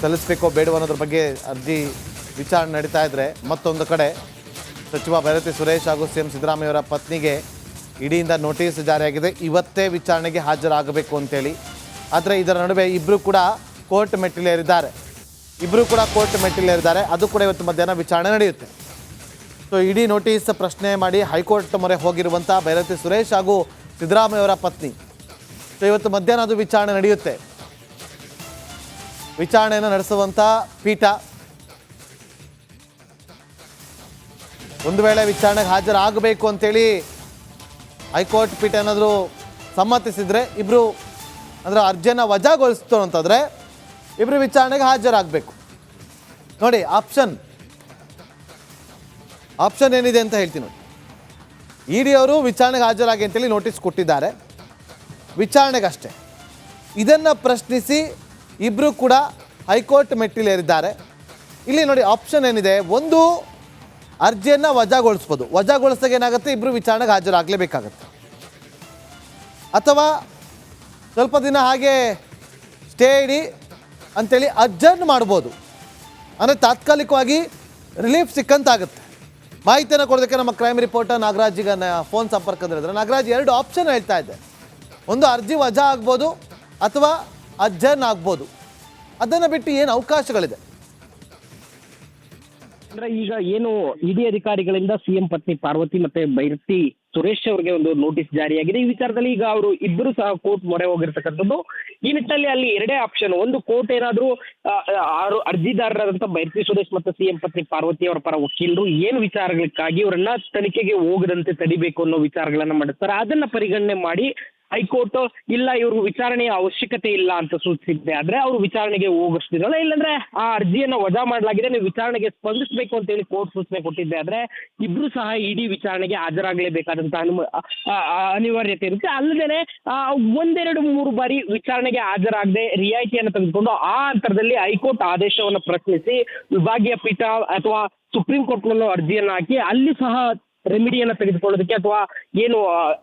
ಸಲ್ಲಿಸಬೇಕೋ ಬೇಡವೋ ಅನ್ನೋದ್ರ ಬಗ್ಗೆ ಅರ್ಜಿ ವಿಚಾರಣೆ ನಡೀತಾ ಇದ್ದರೆ ಮತ್ತೊಂದು ಕಡೆ ಸಚಿವ ಭೈರತಿ ಸುರೇಶ್ ಹಾಗೂ ಸಿ ಎಂ ಸಿದ್ದರಾಮಯ್ಯವರ ಪತ್ನಿಗೆ ಇಡಿಯಿಂದ ನೋಟಿಸ್ ಜಾರಿಯಾಗಿದೆ. ಇವತ್ತೇ ವಿಚಾರಣೆಗೆ ಹಾಜರಾಗಬೇಕು ಅಂತೇಳಿ. ಆದರೆ ಇದರ ನಡುವೆ ಇಬ್ಬರು ಕೂಡ ಕೋರ್ಟ್ ಮೆಟ್ಟಿಲೇರಿದ್ದಾರೆ. ಇಬ್ಬರು ಕೂಡ ಕೋರ್ಟ್ ಮೆಟ್ಟಿಲೇರಿದ್ದಾರೆ. ಅದು ಕೂಡ ಇವತ್ತು ಮಧ್ಯಾಹ್ನ ವಿಚಾರಣೆ ನಡೆಯುತ್ತೆ. ಸೊ ಇಡೀ ನೋಟಿಸ್ ಪ್ರಶ್ನೆ ಮಾಡಿ ಹೈಕೋರ್ಟ್ ಮೊರೆ ಹೋಗಿರುವಂಥ ಭೈರತಿ ಸುರೇಶ್ ಹಾಗೂ ಸಿದ್ದರಾಮಯ್ಯವರ ಪತ್ನಿ. ಸೊ ಇವತ್ತು ಮಧ್ಯಾಹ್ನ ಅದು ವಿಚಾರಣೆ ನಡೆಯುತ್ತೆ. ವಿಚಾರಣೆಯನ್ನು ನಡೆಸುವಂಥ ಪೀಠ. ಒಂದು ವೇಳೆ ವಿಚಾರಣೆಗೆ ಹಾಜರಾಗಬೇಕು ಅಂತೇಳಿ ಹೈಕೋರ್ಟ್ ಪೀಠ ಏನಾದರೂ ಸಮ್ಮತಿಸಿದರೆ ಇಬ್ಬರು ಅಂದರೆ ಅರ್ಜಿಯನ್ನು ವಜಾಗೊಳಿಸ್ತು ಅಂತಂದರೆ ಇಬ್ಬರು ವಿಚಾರಣೆಗೆ ಹಾಜರಾಗಬೇಕು. ನೋಡಿ, ಆಪ್ಷನ್. ಆಪ್ಷನ್ ಏನಿದೆ ಅಂತ ಹೇಳ್ತೀನಿ ನೋಡಿ. ಇ ಅವರು ವಿಚಾರಣೆಗೆ ಹಾಜರಾಗಿ ಅಂತೇಳಿ ನೋಟಿಸ್ ಕೊಟ್ಟಿದ್ದಾರೆ. ವಿಚಾರಣೆಗಷ್ಟೇ. ಇದನ್ನು ಪ್ರಶ್ನಿಸಿ ಇಬ್ಬರು ಕೂಡ ಹೈಕೋರ್ಟ್ ಮೆಟ್ಟಿಲೇರಿದ್ದಾರೆ. ಇಲ್ಲಿ ನೋಡಿ ಆಪ್ಷನ್ ಏನಿದೆ? ಒಂದು, ಅರ್ಜಿಯನ್ನು ವಜಾಗೊಳಿಸ್ಬೋದು. ವಜಾಗೊಳಿಸಿದಾಗ ಏನಾಗುತ್ತೆ? ಇಬ್ಬರು ವಿಚಾರಣೆಗೆ ಹಾಜರಾಗಲೇಬೇಕಾಗತ್ತೆ. ಅಥವಾ ಸ್ವಲ್ಪ ದಿನ ಹಾಗೆ ಸ್ಟೇ ಇಡಿ ಅಂಥೇಳಿ ಅಡ್ಜರ್ನ್ ಮಾಡ್ಬೋದು. ಅಂದರೆ ತಾತ್ಕಾಲಿಕವಾಗಿ ರಿಲೀಫ್ ಸಿಕ್ಕಂತಾಗುತ್ತೆ. ಮಾಹಿತಿಯನ್ನು ಕೊಡೋದಕ್ಕೆ ನಮ್ಮ ಕ್ರೈಮ್ ರಿಪೋರ್ಟರ್ ನಾಗರಾಜ್ ಈಗ ಫೋನ್ ಸಂಪರ್ಕದಲ್ಲಿದ್ದಾರೆ. ನಾಗರಾಜ್ ಎರಡು ಆಪ್ಷನ್ ಹೇಳ್ತಾ ಇದ್ದೆ. ಒಂದು, ಅರ್ಜಿ ವಜಾ ಆಗ್ಬೋದು ಅಥವಾ ಅಡ್ಜರ್ನ್ ಆಗ್ಬೋದು. ಅದನ್ನು ಬಿಟ್ಟು ಏನು ಅವಕಾಶಗಳಿದೆ? ಅಂದ್ರೆ ಈಗ ಏನು ಇಡಿ ಅಧಿಕಾರಿಗಳಿಂದ ಸಿಎಂ ಪತ್ನಿ ಪಾರ್ವತಿ ಮತ್ತೆ ಬೈರತಿ ಸುರೇಶ್ ಅವರಿಗೆ ಒಂದು ನೋಟಿಸ್ ಜಾರಿಯಾಗಿದೆ. ಈ ವಿಚಾರದಲ್ಲಿ ಈಗ ಅವರು ಇಬ್ಬರು ಸಹ ಕೋರ್ಟ್ ಮೊರೆ ಹೋಗಿರ್ತಕ್ಕಂಥದ್ದು. ಈ ನಿಟ್ಟಿನಲ್ಲಿ ಅಲ್ಲಿ ಎರಡೇ ಆಪ್ಷನ್, ಒಂದು ಕೋರ್ಟ್ ಏನಾದರೂ ಆರು ಅರ್ಜಿದಾರರಾದಂಥ ಬೈರತಿ ಸುರೇಶ್ ಮತ್ತು ಸಿಎಂ ಪತ್ನಿ ಪಾರ್ವತಿ ಅವರ ಪರ ವಕೀಲರು ಏನು ವಿಚಾರಗಳಿಗಾಗಿ ಅವರನ್ನ ತನಿಖೆಗೆ ಹೋಗದಂತೆ ತಡಿಬೇಕು ಅನ್ನೋ ವಿಚಾರಗಳನ್ನ ಮಾಡಿರ್ತಾರೆ. ಅದನ್ನ ಪರಿಗಣನೆ ಮಾಡಿ ಹೈಕೋರ್ಟ್ ಇಲ್ಲ, ಇವ್ರಿಗೆ ವಿಚಾರಣೆಯ ಅವಶ್ಯಕತೆ ಇಲ್ಲ ಅಂತ ಸೂಚಿಸಿದ್ದೆ. ಆದ್ರೆ ಅವರು ವಿಚಾರಣೆಗೆ ಹೋಗಿಸ್ತಿರಲ್ಲ ಇಲ್ಲಾಂದ್ರೆ ಆ ಅರ್ಜಿಯನ್ನ ವಜಾ ಮಾಡಲಾಗಿದೆ, ನೀವು ವಿಚಾರಣೆಗೆ ಸ್ಪಂದಿಸಬೇಕು ಅಂತ ಹೇಳಿ ಕೋರ್ಟ್ ಸೂಚನೆ ಕೊಟ್ಟಿದ್ದೆ. ಆದ್ರೆ ಇಬ್ರು ಸಹ ಇಡೀ ವಿಚಾರಣೆಗೆ ಹಾಜರಾಗಲೇಬೇಕಾದಂತಹ ಅನುಮ ಅನಿವಾರ್ಯತೆ ಇರುತ್ತೆ. ಅಲ್ಲದೆ ಒಂದೆರಡು ಮೂರು ಬಾರಿ ವಿಚಾರಣೆಗೆ ಹಾಜರಾಗದೆ ರಿಯಾಯಿತಿಯನ್ನು ತೆಗೆದುಕೊಂಡು ಆ ಅಂತರದಲ್ಲಿ ಹೈಕೋರ್ಟ್ ಆದೇಶವನ್ನು ಪ್ರಶ್ನಿಸಿ, ವಿಭಾಗೀಯ ಪೀಠ ಅಥವಾ ಸುಪ್ರೀಂ ಕೋರ್ಟ್ನಲ್ಲೂ ಅರ್ಜಿಯನ್ನು ಹಾಕಿ ಅಲ್ಲಿ ಸಹ ರೆಮಿಡಿಯನ್ನು ತೆಗೆದುಕೊಳ್ಳೋದಕ್ಕೆ ಅಥವಾ ಏನು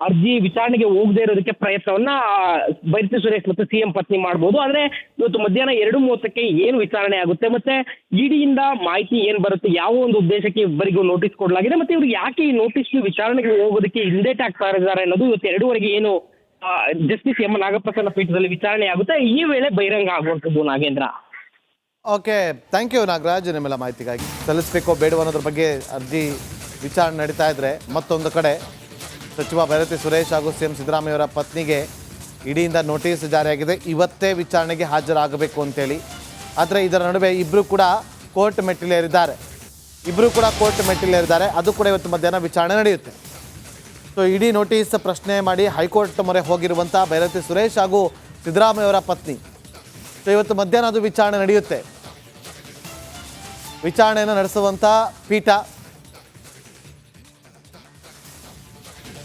ಅರ್ಜಿ ವಿಚಾರಣೆಗೆ ಹೋಗದೇ ಇರೋದಕ್ಕೆ ಪ್ರಯತ್ನವನ್ನ ಬೈರತಿ ಸುರೇಶ್ ಮತ್ತು ಸಿಎಂ ಪತ್ನಿ ಮಾಡ್ಬೋದು. ಆದ್ರೆ ಇವತ್ತು ಮಧ್ಯಾಹ್ನ ಎರಡು ಮೂವತ್ತಕ್ಕೆ ಏನು ವಿಚಾರಣೆ ಆಗುತ್ತೆ ಮತ್ತೆ ಇಡಿಯಿಂದ ಮಾಹಿತಿ ಏನ್ ಬರುತ್ತೆ, ಯಾವ ಒಂದು ಉದ್ದೇಶಕ್ಕೆ ಇಬ್ಬರಿಗೂ ನೋಟಿಸ್ ಕೊಡಲಾಗಿದೆ ಮತ್ತೆ ಇವರು ಯಾಕೆ ಈ ನೋಟಿಸ್ ವಿಚಾರಣೆಗೆ ಹೋಗೋದಕ್ಕೆ ಹಿಂದೇಟ್ ಆಗ್ತಾ ಇದ್ದಾರೆ ಅನ್ನೋದು ಇವತ್ತು ಎರಡೂವರೆಗೆ ಏನು ಜಸ್ಟಿಸ್ ಎಂ. ನಾಗಪ್ರಸನ್ನ ಪೀಠದಲ್ಲಿ ವಿಚಾರಣೆ ಆಗುತ್ತೆ. ಈ ವೇಳೆ ಬಹಿರಂಗ ಆಗುವಂಥದ್ದು Nagendra. Okay thank you Nagaraj ನಿಮ್ಮೆಲ್ಲ ಮಾಹಿತಿಗಾಗಿ. ಸಲ್ಲಿಸ್ಬೇಕೋ ಬೇಡವನ್ನೋದ್ರ ಬಗ್ಗೆ ಅರ್ಜಿ ವಿಚಾರಣೆ ನಡೀತಾ ಇದ್ರೆ ಮತ್ತೊಂದು ಕಡೆ ಸಚಿವ ಭೈರತಿ ಸುರೇಶ್ ಹಾಗೂ ಸಿ ಎಂ ಸಿದ್ದರಾಮಯ್ಯವರ ಪತ್ನಿಗೆ ಇಡಿಯಿಂದ ನೋಟಿಸ್ ಜಾರಿಯಾಗಿದೆ. ಇವತ್ತೇ ವಿಚಾರಣೆಗೆ ಹಾಜರಾಗಬೇಕು ಅಂತೇಳಿ. ಆದರೆ ಇದರ ನಡುವೆ ಇಬ್ಬರು ಕೂಡ ಕೋರ್ಟ್ ಮೆಟ್ಟಿಲೇರಿದ್ದಾರೆ. ಇಬ್ಬರು ಕೂಡ ಕೋರ್ಟ್ ಮೆಟ್ಟಿಲೇರಿದ್ದಾರೆ. ಅದು ಕೂಡ ಇವತ್ತು ಮಧ್ಯಾಹ್ನ ವಿಚಾರಣೆ ನಡೆಯುತ್ತೆ. ಸೊ ಇಡೀ ನೋಟಿಸ್ ಪ್ರಶ್ನೆ ಮಾಡಿ ಹೈಕೋರ್ಟ್ ಮೊರೆ ಹೋಗಿರುವಂಥ ಭೈರತಿ ಸುರೇಶ್ ಹಾಗೂ ಸಿದ್ದರಾಮಯ್ಯವರ ಪತ್ನಿ. ಸೊ ಇವತ್ತು ಮಧ್ಯಾಹ್ನ ಅದು ವಿಚಾರಣೆ ನಡೆಯುತ್ತೆ. ವಿಚಾರಣೆಯನ್ನು ನಡೆಸುವಂಥ ಪೀಠ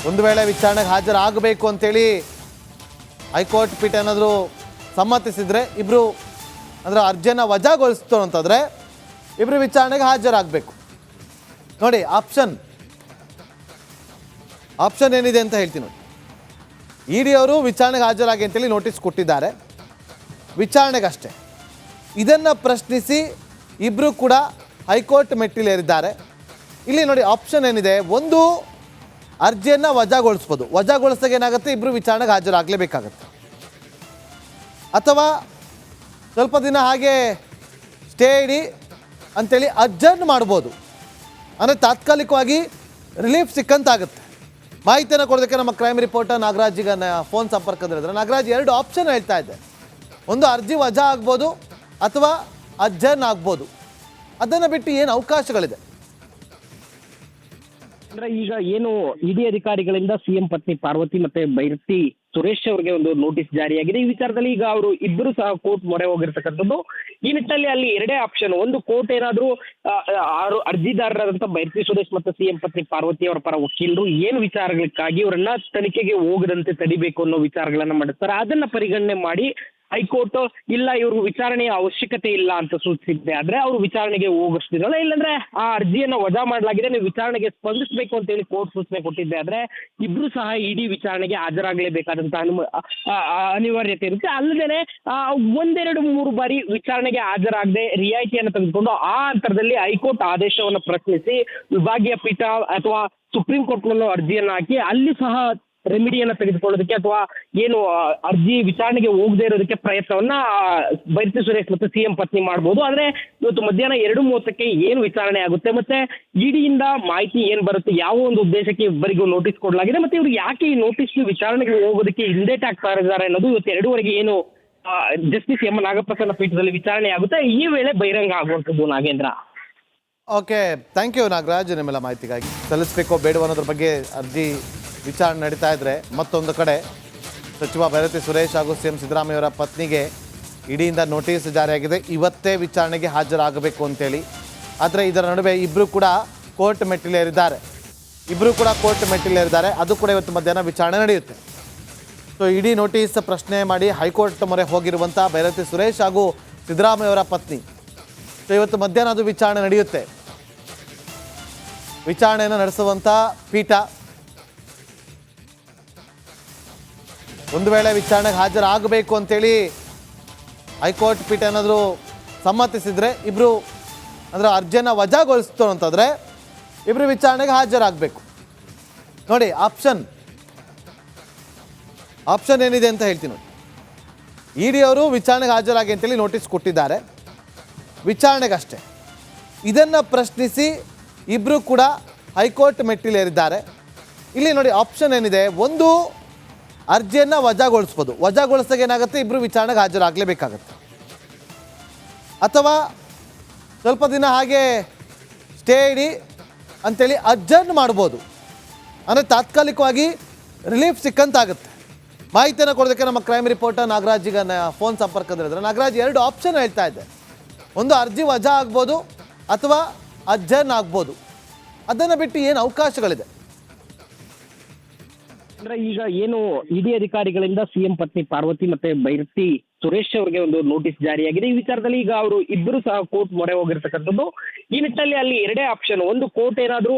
ಒಂದು ವೇಳೆ ವಿಚಾರಣೆಗೆ ಹಾಜರಾಗಬೇಕು ಅಂತೇಳಿ ಹೈಕೋರ್ಟ್ ಪೀಠ ಏನಾದರೂ ಸಮ್ಮತಿಸಿದರೆ ಇಬ್ಬರು ಅಂದರೆ ಅರ್ಜಿಯನ್ನು ವಜಾಗೊಳಿಸ್ತು ಅಂತಂದರೆ ಇಬ್ಬರು ವಿಚಾರಣೆಗೆ ಹಾಜರಾಗಬೇಕು. ನೋಡಿ, ಆಪ್ಷನ್. ಆಪ್ಷನ್ ಏನಿದೆ ಅಂತ ಹೇಳ್ತೀನಿ ನೋಡಿ. ಇ ಡಿ ಅವರು ವಿಚಾರಣೆಗೆ ಹಾಜರಾಗಿ ಅಂತೇಳಿ ನೋಟಿಸ್ ಕೊಟ್ಟಿದ್ದಾರೆ. ವಿಚಾರಣೆಗಷ್ಟೇ. ಇದನ್ನು ಪ್ರಶ್ನಿಸಿ ಇಬ್ಬರು ಕೂಡ ಹೈಕೋರ್ಟ್ ಮೆಟ್ಟಿಲೇರಿದ್ದಾರೆ. ಇಲ್ಲಿ ನೋಡಿ, ಆಪ್ಷನ್ ಏನಿದೆ? ಒಂದು ಅರ್ಜಿಯನ್ನು ವಜಾಗೊಳಿಸ್ಬೋದು. ವಜಾಗೊಳಿಸಿದಾಗ ಏನಾಗುತ್ತೆ? ಇಬ್ಬರು ವಿಚಾರಣೆಗೆ ಹಾಜರಾಗಲೇಬೇಕಾಗತ್ತೆ. ಅಥವಾ ಸ್ವಲ್ಪ ದಿನ ಹಾಗೆ ಸ್ಟೇ ಇಡಿ ಅಂಥೇಳಿ ಅಡ್ಜರ್ನ್ ಮಾಡ್ಬೋದು. ಅಂದರೆ ತಾತ್ಕಾಲಿಕವಾಗಿ ರಿಲೀಫ್ ಸಿಕ್ಕಂತಾಗುತ್ತೆ. ಮಾಹಿತಿಯನ್ನು ಕೊಡೋದಕ್ಕೆ ನಮ್ಮ ಕ್ರೈಮ್ ರಿಪೋರ್ಟರ್ ನಾಗರಾಜ್ ಫೋನ್ ಸಂಪರ್ಕದಲ್ಲಿದ್ದಾರೆ ನಾಗರಾಜ್, ಎರಡು ಆಪ್ಷನ್ ಹೇಳ್ತಾ ಇದ್ದೆ. ಒಂದು ಅರ್ಜಿ ವಜಾ ಆಗ್ಬೋದು ಅಥವಾ ಅಡ್ಜರ್ನ್ ಆಗ್ಬೋದು. ಅದನ್ನು ಬಿಟ್ಟು ಏನು ಅವಕಾಶಗಳಿದೆ? ಅಂದ್ರೆ ಈಗ ಏನು ಇಡಿ ಅಧಿಕಾರಿಗಳಿಂದ ಸಿಎಂ ಪತ್ನಿ ಪಾರ್ವತಿ ಮತ್ತೆ ಬೈರತಿ ಸುರೇಶ್ ಅವರಿಗೆ ಒಂದು ನೋಟಿಸ್ ಜಾರಿಯಾಗಿದೆ. ಈ ವಿಚಾರದಲ್ಲಿ ಈಗ ಅವರು ಇಬ್ಬರು ಸಹ ಕೋರ್ಟ್ ಮೊರೆ ಹೋಗಿರ್ತಕ್ಕಂಥದ್ದು. ಈ ನಿಟ್ಟಿನಲ್ಲಿ ಅಲ್ಲಿ ಎರಡೇ ಆಪ್ಷನ್ ಒಂದು ಕೋರ್ಟ್ ಏನಾದರೂ ಆರು ಅರ್ಜಿದಾರರಾದಂಥ ಬೈರತಿ ಸುರೇಶ್ ಮತ್ತು ಸಿಎಂ ಪತ್ನಿ ಪಾರ್ವತಿ ಅವರ ಪರ ವಕೀಲರು ಏನು ವಿಚಾರಗಳಿಗಾಗಿ ಅವರನ್ನ ತನಿಖೆಗೆ ಹೋಗದಂತೆ ತಡಿಬೇಕು ಅನ್ನೋ ವಿಚಾರಗಳನ್ನ ಮಾಡಿರ್ತಾರೆ. ಅದನ್ನ ಪರಿಗಣನೆ ಮಾಡಿ ಹೈಕೋರ್ಟ್ ಇಲ್ಲ, ಇವರು ವಿಚಾರಣೆಯ ಅವಶ್ಯಕತೆ ಇಲ್ಲ ಅಂತ ಸೂಚಿಸಿದ್ದೆ. ಆದ್ರೆ ಅವರು ವಿಚಾರಣೆಗೆ ಹೋಗಿಸ್ತಿರಲ್ಲ ಇಲ್ಲಾಂದ್ರೆ ಆ ಅರ್ಜಿಯನ್ನ ವಜಾ ಮಾಡಲಾಗಿದೆ, ನೀವು ವಿಚಾರಣೆಗೆ ಸ್ಪಂದಿಸಬೇಕು ಅಂತ ಹೇಳಿ ಕೋರ್ಟ್ ಸೂಚನೆ ಕೊಟ್ಟಿದ್ದೆ. ಆದ್ರೆ ಇಬ್ರು ಸಹ ಇಡೀ ವಿಚಾರಣೆಗೆ ಹಾಜರಾಗಲೇಬೇಕಾದಂತಹ ಆ- ಅನಿವಾರ್ಯತೆ ಇರುತ್ತೆ. ಅಲ್ಲದೆ ಒಂದೆರಡು ಮೂರು ಬಾರಿ ವಿಚಾರಣೆಗೆ ಹಾಜರಾಗದೆ ರಿಯಾಯಿತಿಯನ್ನು ತೆಗೆದುಕೊಂಡು ಆ ಅಂತರದಲ್ಲಿ ಹೈಕೋರ್ಟ್ ಆದೇಶವನ್ನು ಪ್ರಶ್ನಿಸಿ, ವಿಭಾಗೀಯ ಪೀಠ ಅಥವಾ ಸುಪ್ರೀಂ ಕೋರ್ಟ್ನಲ್ಲೂ ಅರ್ಜಿಯನ್ನು ಹಾಕಿ ಅಲ್ಲಿ ಸಹ ರೆಮಿಡಿಯನ್ನು ತೆಗೆದುಕೊಳ್ಳೋದಕ್ಕೆ ಅಥವಾ ಏನು ಅರ್ಜಿ ವಿಚಾರಣೆಗೆ ಹೋಗದೇ ಇರೋದಕ್ಕೆ ಪ್ರಯತ್ನವನ್ನ ಬೈರತಿ ಸುರೇಶ್ ಮತ್ತು ಸಿ ಎಂ ಪತ್ನಿ ಮಾಡಬಹುದು ಆದ್ರೆ ಇವತ್ತು ಮಧ್ಯಾಹ್ನ ಎರಡು ಮೂವತ್ತಕ್ಕೆ ಏನು ವಿಚಾರಣೆ ಆಗುತ್ತೆ ಮತ್ತೆ ಇಡಿಯಿಂದ ಮಾಹಿತಿ ಏನ್ ಬರುತ್ತೆ, ಯಾವ ಒಂದು ಉದ್ದೇಶಕ್ಕೆ ಇಬ್ಬರಿಗೂ ನೋಟಿಸ್ ಕೊಡಲಾಗಿದೆ ಮತ್ತೆ ಇವ್ರು ಯಾಕೆ ಈ ನೋಟಿಸ್ ವಿಚಾರಣೆಗೆ ಹೋಗೋದಕ್ಕೆ ಹಿಂದೇಟ್ ಆಗ್ತಾ ಇದ್ದಾರೆ ಅನ್ನೋದು ಇವತ್ತು ಎರಡೂವರೆಗೆ ಏನು ಜಸ್ಟಿಸ್ ಎಂ. ನಾಗಪ್ರಸನ್ನ ಪೀಠದಲ್ಲಿ ವಿಚಾರಣೆ ಆಗುತ್ತೆ. ಈ ವೇಳೆ ಬಹಿರಂಗ ಆಗುವಂಥದ್ದು Nagendra. Okay thank you Nagaraj ನಿಮ್ಮೆಲ್ಲ ಮಾಹಿತಿಗಾಗಿ. ಸಲ್ಲಿಸಬೇಕು ಬೇಡವನ್ನೋದ್ರ ಬಗ್ಗೆ ಅರ್ಜಿ ವಿಚಾರಣೆ ನಡೀತಾ ಇದ್ರೆ ಮತ್ತೊಂದು ಕಡೆ ಸಚಿವ ಭೈರತಿ ಸುರೇಶ್ ಹಾಗೂ ಸಿ ಎಂ ಸಿದ್ದರಾಮಯ್ಯವರ ಪತ್ನಿಗೆ ಇಡಿಯಿಂದ ನೋಟಿಸ್ ಜಾರಿಯಾಗಿದೆ. ಇವತ್ತೇ ವಿಚಾರಣೆಗೆ ಹಾಜರಾಗಬೇಕು ಅಂತೇಳಿ. ಆದರೆ ಇದರ ನಡುವೆ ಇಬ್ಬರು ಕೂಡ ಕೋರ್ಟ್ ಮೆಟ್ಟಿಲೇರಿದ್ದಾರೆ. ಇಬ್ಬರು ಕೂಡ ಕೋರ್ಟ್ ಮೆಟ್ಟಿಲೇರಿದ್ದಾರೆ. ಅದು ಕೂಡ ಇವತ್ತು ಮಧ್ಯಾಹ್ನ ವಿಚಾರಣೆ ನಡೆಯುತ್ತೆ. ಸೊ ಇಡೀ ನೋಟಿಸ್ ಪ್ರಶ್ನೆ ಮಾಡಿ ಹೈಕೋರ್ಟ್ ಮೊರೆ ಹೋಗಿರುವಂಥ ಭೈರತಿ ಸುರೇಶ್ ಹಾಗೂ ಸಿದ್ದರಾಮಯ್ಯವರ ಪತ್ನಿ. ಸೊ ಇವತ್ತು ಮಧ್ಯಾಹ್ನ ಅದು ವಿಚಾರಣೆ ನಡೆಯುತ್ತೆ. ವಿಚಾರಣೆಯನ್ನು ನಡೆಸುವಂಥ ಪೀಠ ಒಂದು ವೇಳೆ ವಿಚಾರಣೆಗೆ ಹಾಜರಾಗಬೇಕು ಅಂತೇಳಿ ಹೈಕೋರ್ಟ್ ಪೀಠ ಏನಾದರೂ ಸಮ್ಮತಿಸಿದರೆ ಇಬ್ಬರು ಅಂದರೆ ಅರ್ಜಿಯನ್ನು ವಜಾಗೊಳಿಸ್ತು ಅಂತಂದರೆ ಇಬ್ಬರು ವಿಚಾರಣೆಗೆ ಹಾಜರಾಗಬೇಕು. ನೋಡಿ, ಆಪ್ಷನ್. ಆಪ್ಷನ್ ಏನಿದೆ ಅಂತ ಹೇಳ್ತೀನಿ ನೋಡಿ. ಇ ಡಿ ಅವರು ವಿಚಾರಣೆಗೆ ಹಾಜರಾಗಿ ಅಂತೇಳಿ ನೋಟಿಸ್ ಕೊಟ್ಟಿದ್ದಾರೆ. ವಿಚಾರಣೆಗಷ್ಟೇ. ಇದನ್ನು ಪ್ರಶ್ನಿಸಿ ಇಬ್ಬರು ಕೂಡ ಹೈಕೋರ್ಟ್ ಮೆಟ್ಟಿಲೇರಿದ್ದಾರೆ. ಇಲ್ಲಿ ನೋಡಿ, ಆಪ್ಷನ್ ಏನಿದೆ? ಒಂದು ಅರ್ಜಿಯನ್ನು ವಜಾಗೊಳಿಸ್ಬೋದು. ವಜಾಗೊಳಿಸಿದಾಗ ಏನಾಗುತ್ತೆ? ಇಬ್ಬರು ವಿಚಾರಣೆಗೆ ಹಾಜರಾಗಲೇಬೇಕಾಗತ್ತೆ. ಅಥವಾ ಸ್ವಲ್ಪ ದಿನ ಹಾಗೆ ಸ್ಟೇ ಇಡಿ ಅಂಥೇಳಿ ಅಡ್ಜರ್ನ್ ಮಾಡ್ಬೋದು. ಅಂದರೆ ತಾತ್ಕಾಲಿಕವಾಗಿ ರಿಲೀಫ್ ಸಿಕ್ಕಂತಾಗುತ್ತೆ. ಮಾಹಿತಿಯನ್ನು ಕೊಡೋದಕ್ಕೆ ನಮ್ಮ ಕ್ರೈಮ್ ರಿಪೋರ್ಟರ್ ನಾಗರಾಜ್ ಈಗ ಫೋನ್ ಸಂಪರ್ಕದಲ್ಲಿದ್ದಾರೆ ನಾಗರಾಜ್, ಎರಡು ಆಪ್ಷನ್ ಹೇಳ್ತಾ ಇದ್ದೆ. ಒಂದು ಅರ್ಜಿ ವಜಾ ಆಗ್ಬೋದು ಅಥವಾ ಅಡ್ಜರ್ನ್ ಆಗ್ಬೋದು. ಅದನ್ನು ಬಿಟ್ಟು ಏನು ಅವಕಾಶಗಳಿದೆ? ಅಂದ್ರೆ ಈಗ ಏನು ಇಡಿ ಅಧಿಕಾರಿಗಳಿಂದ ಸಿಎಂ ಪತ್ನಿ ಪಾರ್ವತಿ ಮತ್ತೆ ಬೈರತಿ ಸುರೇಶ್ ಅವರಿಗೆ ಒಂದು ನೋಟಿಸ್ ಜಾರಿಯಾಗಿದೆ. ಈ ವಿಚಾರದಲ್ಲಿ ಈಗ ಅವರು ಇಬ್ಬರು ಸಹ ಕೋರ್ಟ್ ಮೊರೆ ಹೋಗಿರ್ತಕ್ಕಂಥದ್ದು. ಈ ನಿಟ್ಟಿನಲ್ಲಿ ಅಲ್ಲಿ ಎರಡೇ ಆಪ್ಷನ್ ಒಂದು ಕೋರ್ಟ್ ಏನಾದರೂ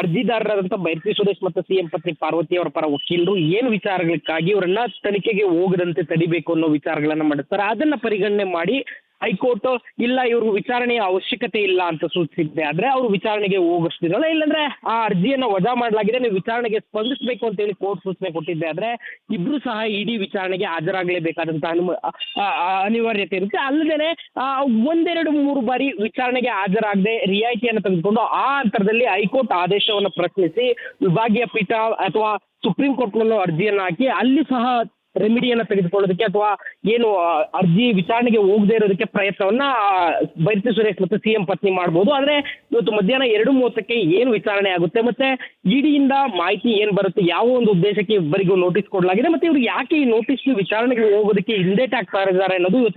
ಅರ್ಜಿದಾರರಾದಂಥ ಬೈರತಿ ಸುರೇಶ್ ಮತ್ತು ಸಿಎಂ ಪತ್ನಿ ಪಾರ್ವತಿ ಅವರ ಪರ ವಕೀಲರು ಏನು ವಿಚಾರಗಳಿಗಾಗಿ ಅವರನ್ನ ತನಿಖೆಗೆ ಹೋಗದಂತೆ ತಡಿಬೇಕು ಅನ್ನೋ ವಿಚಾರಗಳನ್ನ ಮಾಡುತ್ತಾರೆ. ಅದನ್ನ ಪರಿಗಣನೆ ಮಾಡಿ ಹೈಕೋರ್ಟ್ ಇಲ್ಲ, ಇವರು ವಿಚಾರಣೆಯ ಅವಶ್ಯಕತೆ ಇಲ್ಲ ಅಂತ ಸೂಚಿಸಿದ್ದೆ ಆದ್ರೆ ಅವರು ವಿಚಾರಣೆಗೆ ಹೋಗಿಸ್ತಿರಲ್ಲ ಇಲ್ಲಾಂದ್ರೆ ಆ ಅರ್ಜಿಯನ್ನ ವಜಾ ಮಾಡಲಾಗಿದೆ, ನೀವು ವಿಚಾರಣೆಗೆ ಸ್ಪಂದಿಸಬೇಕು ಅಂತ ಹೇಳಿ ಕೋರ್ಟ್ ಸೂಚನೆ ಕೊಟ್ಟಿದ್ದೆ ಆದ್ರೆ ಇಬ್ರು ಸಹ ಇಡೀ ವಿಚಾರಣೆಗೆ ಹಾಜರಾಗಲೇಬೇಕಾದಂತಹ ಅನಿವಾರ್ಯತೆ ಇರುತ್ತೆ. ಅಲ್ಲದೆ ಒಂದೆರಡು ಮೂರು ಬಾರಿ ವಿಚಾರಣೆಗೆ ಹಾಜರಾಗದೆ ರಿಯಾಯಿತಿಯನ್ನು ತೆಗೆದುಕೊಂಡು ಆ ಅಂತರದಲ್ಲಿ ಹೈಕೋರ್ಟ್ ಆದೇಶವನ್ನು ಪ್ರಶ್ನಿಸಿ, ವಿಭಾಗೀಯ ಪೀಠ ಅಥವಾ ಸುಪ್ರೀಂ ಕೋರ್ಟ್ನಲ್ಲೂ ಅರ್ಜಿಯನ್ನು ಹಾಕಿ ಅಲ್ಲಿ ಸಹ ರೆಮಿಡಿಯನ್ನು ತೆಗೆದುಕೊಳ್ಳೋದಕ್ಕೆ ಅಥವಾ ಏನು ಅರ್ಜಿ ವಿಚಾರಣೆಗೆ ಹೋಗದೇ ಇರೋದಕ್ಕೆ ಪ್ರಯತ್ನವನ್ನ ಬೈರತಿ ಸುರೇಶ್ ಮತ್ತು ಸಿಎಂ ಪತ್ನಿ ಮಾಡ್ಬೋದು. ಆದ್ರೆ ಇವತ್ತು ಮಧ್ಯಾಹ್ನ ಎರಡು ಮೂವತ್ತಕ್ಕೆ ಏನು ವಿಚಾರಣೆ ಆಗುತ್ತೆ ಮತ್ತೆ ಇಡಿಯಿಂದ ಮಾಹಿತಿ ಏನ್ ಬರುತ್ತೆ, ಯಾವ ಒಂದು ಉದ್ದೇಶಕ್ಕೆ ಇಬ್ಬರಿಗೂ ನೋಟಿಸ್ ಕೊಡಲಾಗಿದೆ, ಮತ್ತೆ ಇವ್ರು ಯಾಕೆ ಈ ನೋಟಿಸ್ ವಿಚಾರಣೆಗೆ ಹೋಗೋದಕ್ಕೆ ಆಗ್ತಾ ಇದ್ದಾರೆ ಅನ್ನೋದು